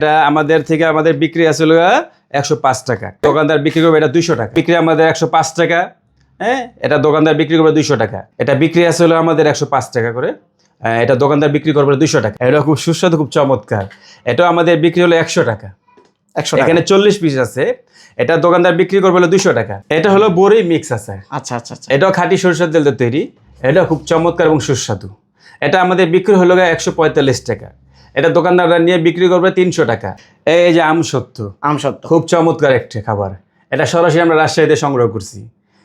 এটা আমাদের থেকে আমাদের বিক্রি আসলে একশো পাঁচ টাকা। দোকানদার বিক্রি করবে এটা দুইশো টাকা। বিক্রি আমাদের একশো পাঁচ টাকা হ্যাঁ? এটা দোকানদার বিক্রি করবে দুইশো টাকা। এটা বিক্রি আসলে আমাদের একশো পাঁচ টাকা করে। এটা দোকানদার বিক্রি করবে দুইশো টাকা। এটা খুব সুস্বাদু খুব চমৎকার। এটা আমাদের বিক্রি হলো একশো টাকা। একশো টাকা। এখানে চল্লিশ পিস আছে। এটা দোকানদার বিক্রি করবে হলো দুইশো টাকা। এটা হলো বড়ই মিক্স আছে। আচ্ছা আচ্ছা আচ্ছা। এটাও খাঁটি সরষের তেল তৈরি। এটা খুব চমৎকার এবং সুস্বাদু। এটা আমাদের বিক্রি হলো একশো পঁয়তাল্লিশ টাকা। এটা দোকানদাররা নিয়ে বিক্রি করবে তিনশো টাকা। এই যে আম সত্য। আম সত্য। খুব চমৎকার একটা খাবার। এটা সরাসরি আমরা রাজশাহীতে সংগ্রহ করছি।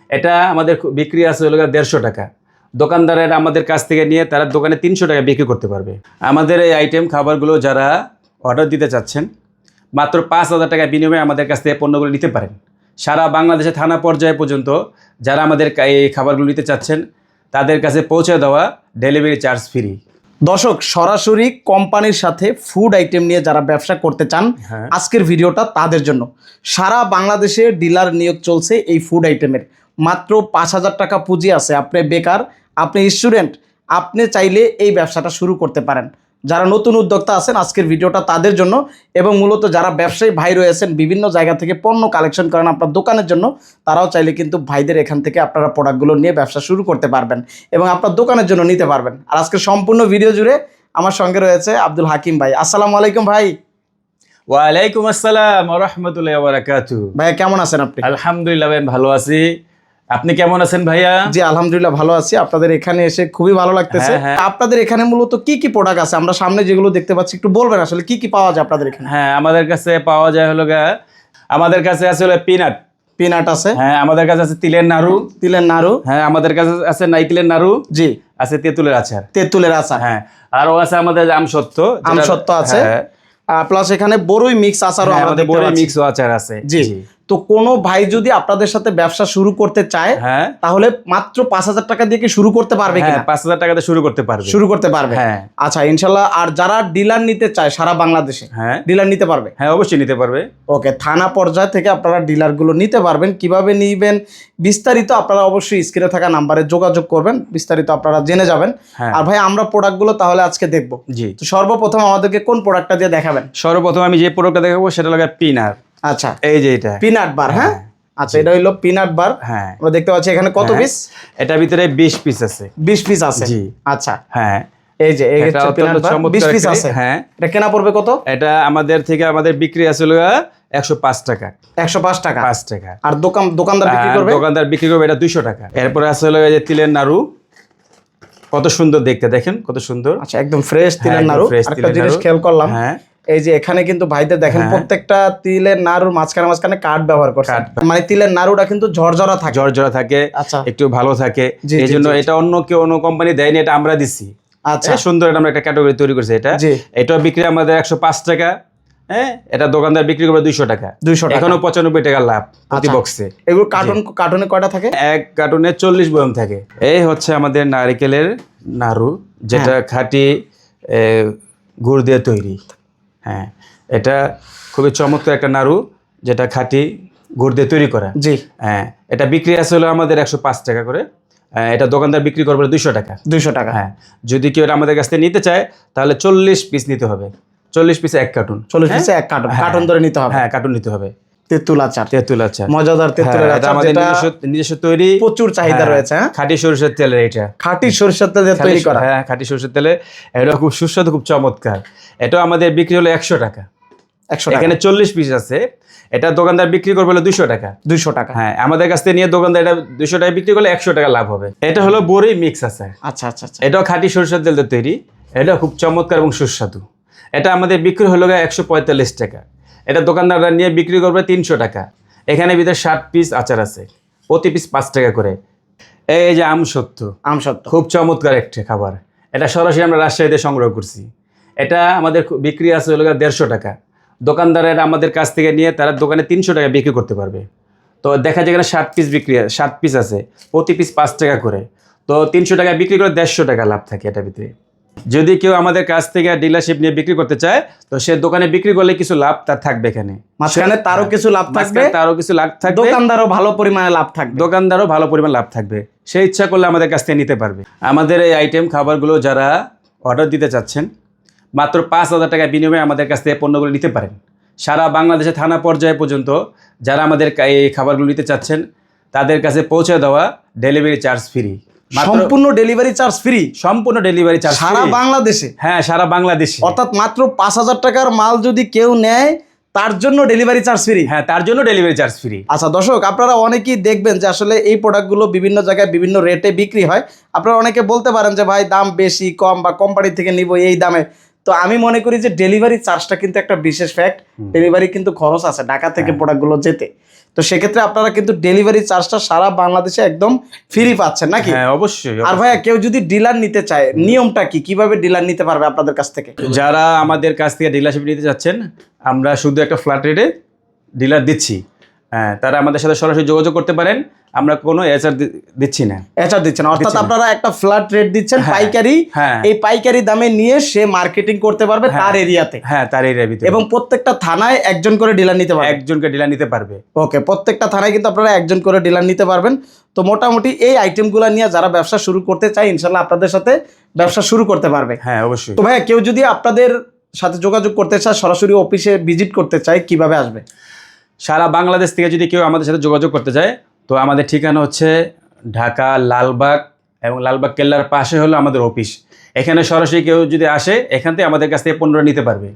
এটা আমাদের বিক্রি আছে হলো দেড়শো টাকা। দোকানদারেরা আমাদের কাছ থেকে নিয়ে তারা দোকানে তিনশো টাকা বিক্রি করতে পারবে। আমাদের এই আইটেম খাবারগুলো যারা অর্ডার দিতে চাচ্ছেন মাত্র পাঁচ হাজার টাকা বিনিময়ে আমাদের কাছ থেকে পণ্যগুলো নিতে পারেন। সারা বাংলাদেশে থানা পর্যায়ে পর্যন্ত যারা আমাদের এই খাবারগুলো নিতে চাচ্ছেন তাদের কাছে পৌঁছে দেওয়া ডেলিভারি চার্জ ফ্রি দর্শক সরাসরি কোম্পানির সাথে ফুড আইটেম নিয়ে যারা ব্যবসা করতে চান হ্যাঁ। আজকের ভিডিওটা তাদের জন্য। সারা বাংলাদেশে ডিলার নিয়োগ চলছে এই ফুড আইটেমের মাত্র পাঁচ হাজার টাকা পুঁজি আছে। আপনি বেকার আপনি স্টুডেন্ট আপনি চাইলে এই ব্যবসাটা শুরু করতে পারেন। যারা নতুন উদ্যোক্তা আছেন আজকের ভিডিওটা তাদের জন্য এবং মূলত যারা ব্যবসায়ী ভাই রয়েছেন বিভিন্ন জায়গা থেকে পণ্য কালেকশন করেন আপনার দোকানের জন্য তারাও চাইলে কিন্তু ভাইদের এখান থেকে আপনারা প্রোডাক্টগুলো নিয়ে ব্যবসা শুরু করতে পারবেন এবং আপনার দোকানের জন্য নিতে পারবেন। আর আজকে সম্পূর্ণ ভিডিও জুড়ে আমার সঙ্গে রয়েছে আব্দুল হাকিম ভাই। আসসালামু আলাইকুম ভাই। ওয়ালাইকুম আসসালাম রহমতুল্লাহ বারাকাতু ভাইয়া কেমন আছেন আপনি? আলহামদুলিল্লাহ ভাই ভালো আছি। আপনি কেমন আছেন ভাইয়া? জি আলহামদুলিল্লাহ ভালো আছি। আপনাদের এখানে এসে খুবই ভালো লাগতেছে। হ্যাঁ, হ্যাঁ। আপনাদের এখানে মূলত কি কি প্রোডাক্ট আছে? আমরা সামনে যেগুলো দেখতে পাচ্ছি একটু বলবেন আসলে কি কি পাওয়া যায় আপনাদের এখানে? হ্যাঁ আমাদের কাছে পাওয়া যায় হলো আমাদের কাছে আছে হলো পিনাট পিনাট আছে। হ্যাঁ আমাদের কাছে আছে তিলের নাড়ু। তিলের নাড়ু। হ্যাঁ আমাদের কাছে আছে নাইকেলের নাড়ু। জি। আছে তেঁতুলের আচার। তেঁতুলের আচার। হ্যাঁ আরও আছে আমাদের আমসত্ত্ব। আমসত্ত্ব আছে। হ্যাঁ, প্লাস এখানে বড়ই মিক্স আচারও হ্যাঁ, আমাদের দেখতে বড় পাচ্ছি। মিক্স আচার আছে। জি। তো কোনো ভাই যদি আপনাদের সাথে ব্যবসা শুরু করতে চায় হ্যাঁ। তাহলে মাত্র পাঁচ হাজার টাকা দিয়ে কি শুরু করতে পারবে হ্যাঁ কিনা? পাঁচ হাজার টাকাতে শুরু করতে পারবে। শুরু করতে পারবে। হ্যাঁ। আচ্ছা ইনশাল্লাহ আর যারা ডিলার নিতে চায় সারা বাংলাদেশে হ্যাঁ। ডিলার নিতে পারবে? হ্যাঁ অবশ্যই নিতে পারবে। ওকে থানা পর্যায় থেকে আপনারা ডিলারগুলো নিতে পারবেন। কীভাবে নিবেন? বিস্তারিত আপনারা অবশ্যই স্ক্রিনে থাকা নাম্বারে যোগাযোগ করবেন। বিস্তারিত আপনারা জেনে যাবেন। হ্যাঁ। আর ভাই আমরা প্রোডাক্টগুলো তাহলে আজকে দেখব। জি। তো সর্বপ্রথম আমাদেরকে কোন প্রোডাক্টটা দিয়ে দেখাবেন? সর্বপ্রথম আমি যে প্রোডাক্টটা দেখাবো সেটা লাগে পিনার। আচ্ছা। এই যে এটা। পিনাট বার হ্যাঁ? আচ্ছা এটা হইল পিনাট বার হ্যাঁ। আমরা দেখতে পাচ্ছি এখানে কত হ্যাঁ। পিস এটার ভিতরে বিশ পিস আছে। বিশ পিস আছে? জি। আচ্ছা। হ্যাঁ। এই যে এটা পিনাট বার চমৎকার বিশ পিস আছে। হ্যাঁ। এটা কেনা পড়বে কত? এটা আমাদের থেকে আমাদের বিক্রি আসলে একশো পাঁচ টাকা। একশো পাঁচ টাকা। পাঁচ টাকা। আর দোকান দোকানদার বিক্রি করবে? দোকানদার বিক্রি করবে এটা টাকা। এরপরে আসলে এই যে তিলের নাড়ু। কত সুন্দর দেখতে দেখেন? কত সুন্দর। আচ্ছা একদম ফ্রেশ তিলের নাড়ু। একটা জিনিস নাড়ু। খেয়াল করলাম। হ্যাঁ। এই যে এখানে কিন্তু ভাইদের দেখেন হ্যাঁ। প্রত্যেকটা তিলের নাড়ুর মাঝখানে মাঝখানে কাঠ ব্যবহার করছে। মানে তিলের নাড়ুটা কিন্তু ঝরঝরা থাকে। জর্জরা থাকে আচ্ছা। একটু ভালো থাকে। এই জন্য। এটা অন্য কেউ অন্য কোম্পানি দেয়নি এটা আমরা দিচ্ছি আচ্ছা। সুন্দর এটা আমরা একটা ক্যাটাগরি তৈরি করছি এটা। এটা বিক্রি আমাদের একশো পাঁচ টাকা হ্যাঁ এটা দোকানদার বিক্রি করবে দুইশো টাকা। দুইশো টাকা। এখনও পঁচানব্বই টাকা লাভ প্রতি আচ্ছা। বক্সে এগুলো কার্টুন কার্টুনে কয়টা থাকে? এক কার্টুনে চল্লিশ বয়ম থাকে। এই হচ্ছে আমাদের নারিকেলের নাড়ু যেটা হ্যাঁ। খাঁটি গুড় দিয়ে তৈরি। হ্যাঁ এটা খুবই চমৎকার একটা নাড়ু যেটা খাঁটি গুড় দিয়ে তৈরি করা। জি। হ্যাঁ এটা বিক্রি আছে হলো আমাদের একশো পাঁচ টাকা করে। হ্যাঁ, এটা দোকানদার বিক্রি করবে দুইশো টাকা। দুইশো টাকা। হ্যাঁ যদি কেউ এটা আমাদের কাছ থেকে নিতে চায় তাহলে চল্লিশ পিস নিতে হবে। চল্লিশ পিসে এক কার্টুন। চল্লিশ পিসে এক কার্টুন। হ্যাঁ। কার্টুন ধরে নিতে হবে। হ্যাঁ কার্টুন নিতে হবে। তেঁতুল আচার। তেঁতুল আচ্ছা মজাদার আচার আমাদের নিজস্ব তৈরি। প্রচুর চাহিদা হ্যাঁ, রয়েছে হ্যাঁ? খাঁটি সরিষার তেলের এটা। খাঁটি সরিষার তেল তৈরি করা। হ্যাঁ খাঁটি সরষের তেলে। এটা খুব সুস্বাদু খুব চমৎকার। এটা আমাদের বিক্রি হলো একশো টাকা। একশো টাকা। এখানে চল্লিশ পিস আছে। এটা দোকানদার বিক্রি করবে হলো দুশো টাকা। দুইশো টাকা। হ্যাঁ আমাদের কাছ থেকে নিয়ে দোকানদার এটা দুশো টাকা বিক্রি করলে একশো টাকা লাভ হবে। এটা হলো বড়ই মিক্স আছে। আচ্ছা আচ্ছা আচ্ছা। এটাও খাঁটি সরষের তেল তৈরি। এটা খুব চমৎকার এবং সুস্বাদু। এটা আমাদের বিক্রি হলো একশো পঁয়তাল্লিশ টাকা। এটা দোকানদাররা নিয়ে বিক্রি করবে তিনশো টাকা। এখানে ভিতরে ষাট পিস আচার আছে। প্রতি পিস পাঁচ টাকা করে। এই যে আম সত্য। আম সত্য। খুব চমৎকার একটা খাবার। এটা সরাসরি আমরা রাজশাহীতে সংগ্রহ করছি। এটা আমাদের বিক্রি আছে হলো দেড়শো টাকা। দোকানদারেরা আমাদের কাছ থেকে নিয়ে তারা দোকানে তিনশো টাকা বিক্রি করতে পারবে। তো দেখা যায় এখানে ষাট পিস বিক্রি ষাট পিস আছে। প্রতি পিস পাঁচ টাকা করে। তো তিনশো টাকা বিক্রি করে দেড়শো টাকা লাভ থাকে এটা ভিতরে। যদি কেউ আমাদের কাছ থেকে ডিলারশিপ নিয়ে বিক্রি করতে চায় তো সে দোকানে বিক্রি করলে কিছু লাভ তার থাকবে এখানে। মাঝখানে তারও কিছু লাভ থাকবে তারও কিছু লাভ থাকবে। দোকানদারও ভালো পরিমাণে লাভ থাকবে। দোকানদারও ভালো পরিমাণ লাভ থাকবে। সে ইচ্ছা করলে আমাদের কাছ থেকে নিতে পারবে। আমাদের এই আইটেম খাবারগুলো যারা অর্ডার দিতে চাচ্ছেন মাত্র পাঁচ হাজার টাকা বিনিময়ে আমাদের কাছ থেকে পণ্যগুলো নিতে পারেন। সারা বাংলাদেশে থানা পর্যায়ে পর্যন্ত যারা আমাদের এই খাবারগুলো নিতে চাচ্ছেন তাদের কাছে পৌঁছে দেওয়া ডেলিভারি চার্জ ফ্রি সম্পূর্ণ ডেলিভারি চার্জ ফ্রি সম্পূর্ণ ডেলিভারি চার্জ সারা বাংলাদেশে? হ্যাঁ সারা বাংলাদেশে। অর্থাৎ মাত্র পাঁচ হাজার টাকার মাল যদি কেউ নেয় তার জন্য ডেলিভারি চার্জ ফ্রি হ্যাঁ তার জন্য ডেলিভারি চার্জ ফ্রি আচ্ছা দর্শক আপনারা অনেকেই দেখবেন যে আসলে এই প্রোডাক্টগুলো বিভিন্ন জায়গায় বিভিন্ন রেটে বিক্রি হয়। আপনারা অনেকে বলতে পারেন যে ভাই দাম বেশি কম বা কোম্পানি থেকে নিব এই দামে। তো আমি মনে করি যে ডেলিভারি চার্জটা কিন্তু একটা বিশেষ ফ্যাক্ট ডেলিভারি কিন্তু খরচ আছে ঢাকা থেকে প্রোডাক্টগুলো যেতে। তো সেক্ষেত্রে আপনারা কিন্তু ডেলিভারি চার্জটা সারা বাংলাদেশে একদম ফ্রি পাচ্ছেন নাকি? হ্যাঁ অবশ্যই আর ভাইয়া কেউ যদি ডিলার নিতে চায় নিয়মটা কি? কীভাবে ডিলার নিতে পারবে আপনাদের কাছ থেকে? যারা আমাদের কাছ থেকে ডিলারশিপ নিতে যাচ্ছেন আমরা শুধু একটা ফ্ল্যাট রেটে ডিলার দিচ্ছি। হ্যাঁ তারা আমাদের সাথে সরাসরি যোগাযোগ করতে পারেন। আমরা কোনো এচার দিচ্ছি না। এচার দিচ্ছেন অর্থাৎ দিচ্ছি না। আপনারা একটা ফ্ল্যাট রেট দিচ্ছেন হ্যাঁ, পাইকারি। হ্যাঁ। এই পাইকারি দামে নিয়ে সে মার্কেটিং করতে পারবে হ্যাঁ। তার এরিয়াতে। হ্যাঁ তার এরিয়ার ভিতরে। এবং প্রত্যেকটা থানায় একজন করে ডিলার নিতে পারবেন একজনকে ডিলার নিতে পারবে। ওকে প্রত্যেকটা থানায় কিন্তু আপনারা একজন করে ডিলার নিতে পারবেন। তো মোটামুটি এই আইটেমগুলো নিয়ে যারা ব্যবসা শুরু করতে চায় ইনশাল্লাহ আপনাদের সাথে ব্যবসা শুরু করতে পারবে। হ্যাঁ অবশ্যই। তো ভাইয়া কেউ যদি আপনাদের সাথে যোগাযোগ করতে চায় সরাসরি অফিসে ভিজিট করতে চায় কীভাবে আসবে? সারা বাংলাদেশ থেকে যদি কেউ আমাদের সাথে যোগাযোগ করতে চায় তো আমাদের ঠিকানা হচ্ছে ঢাকা লালবাগ এবং লালবাগ কেল্লার পাশে হলো আমাদের অফিস। এখানে সরাসরি কেউ যদি আসে এখান থেকে আমাদের কাছ থেকে পণ্য নিতে পারবে।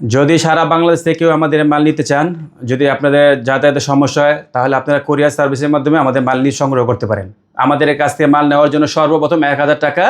যদি সারা বাংলাদেশ থেকে কেউ আমাদের মাল নিতে চান যদি আপনাদের যাতায়াতের সমস্যা হয় তাহলে আপনারা কোরিয়ার সার্ভিসের মাধ্যমে আমাদের মাল নিয়ে সংগ্রহ করতে পারেন। আমাদের কাছ থেকে মাল নেওয়ার জন্য সর্বপ্রথম এক হাজার টাকা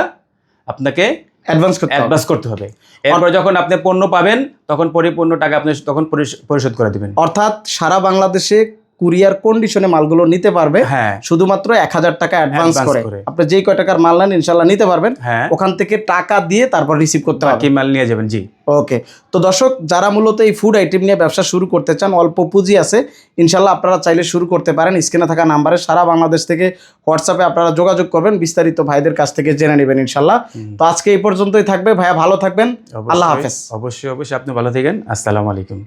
আপনাকে অ্যাডভান্স করতে অ্যাডভান্স করতে হবে। এরপর যখন আপনি পণ্য পাবেন তখন পরিপূর্ণ টাকা আপনি তখন পরিশোধ করে দেবেন। অর্থাৎ সারা বাংলাদেশে কুরিয়ার কন্ডিশনে মালগুলো নিতে পারবে হ্যাঁ। শুধুমাত্র এক হাজার টাকা অ্যাডভান্স করে। আপনি যেই কয় টাকার মাল নেন ইনশাল্লাহ নিতে পারবেন। হ্যাঁ। ওখান থেকে টাকা দিয়ে তারপর রিসিভ করতে বাকি মাল নিয়ে যাবেন জি। ওকে। তো দর্শক যারা মূলত এই ফুড আইটেম নিয়ে ব্যবসা শুরু করতে চান অল্প পুঁজি আছে ইনশাল্লাহ আপনারা চাইলে শুরু করতে পারেন। স্ক্রিনে থাকা নাম্বারে সারা বাংলাদেশ থেকে হোয়াটসঅ্যাপে আপনারা যোগাযোগ করবেন। বিস্তারিত ভাইদের কাছ থেকে জেনে নেবেন ইনশাল্লাহ তো আজকে এই পর্যন্তই থাকবে। ভাইয়া ভালো থাকবেন। আল্লাহ হাফেজ। অবশ্যই অবশ্যই। আপনি ভালো থাকেন। আসসালামু আলাইকুম।